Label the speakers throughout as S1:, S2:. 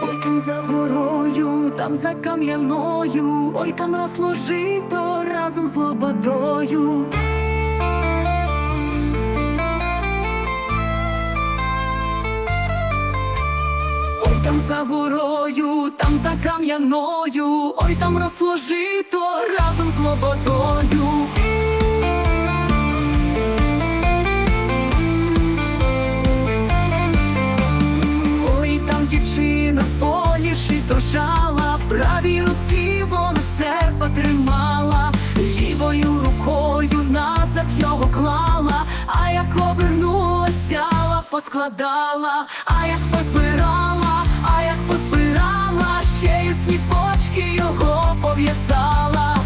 S1: там за горою, там за кам'яною, ой там росло жито разом з лободою. Ой там за горою, там за кам'яною, ой там росло жито разом з лободою. Його а як обернулася, поскладала, а як позбирала, а як позбирала, ще й сніпочки його пов'язала,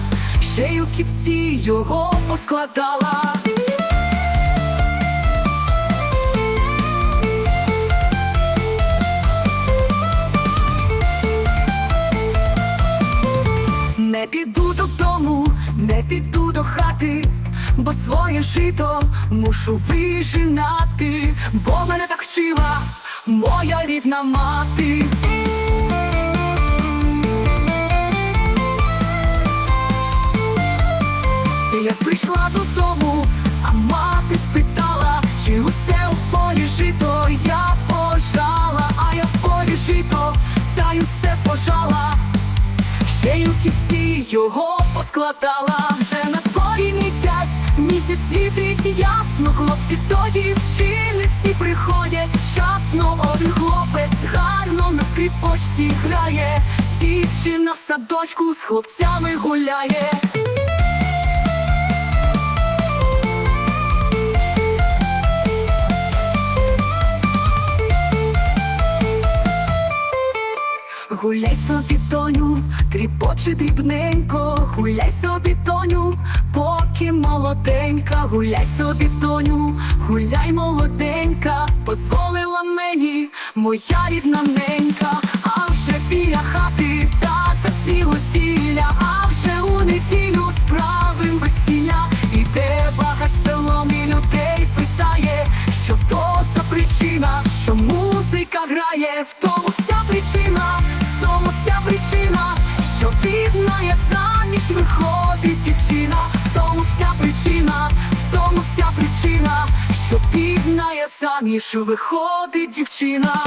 S1: ще й у кіпці його поскладала. Не піду додому, не піду до хати, бо своє жито мушу вижинати, бо мене так вчила моя рідна мати. Я прийшла додому, а мати спитала, чи усе у полі жито я пожала, а я в полі жито, та й усе пожала. Ще й у кінці його поскладала вже на дворі місяць, місяць світить ясно, хлопці то дівчини всі приходять вчасно, один хлопець гарно на скрипочці грає, дівчина в садочку з хлопцями гуляє. Гуляй собі, тоню, тріпочи дрібненько, гуляй собі, тоню, молоденька, гуляй собі, тоню, гуляй молоденька, позволила мені моя рідна ненька, а вже біля хати та зацвіло сілля, а вже у неділю справим весілля, іде багаж селом і людей питає, що то за причина, що музика грає, в тому вся причина, в тому вся причина, що бідна я заміж виходить причина, що виходить дівчина.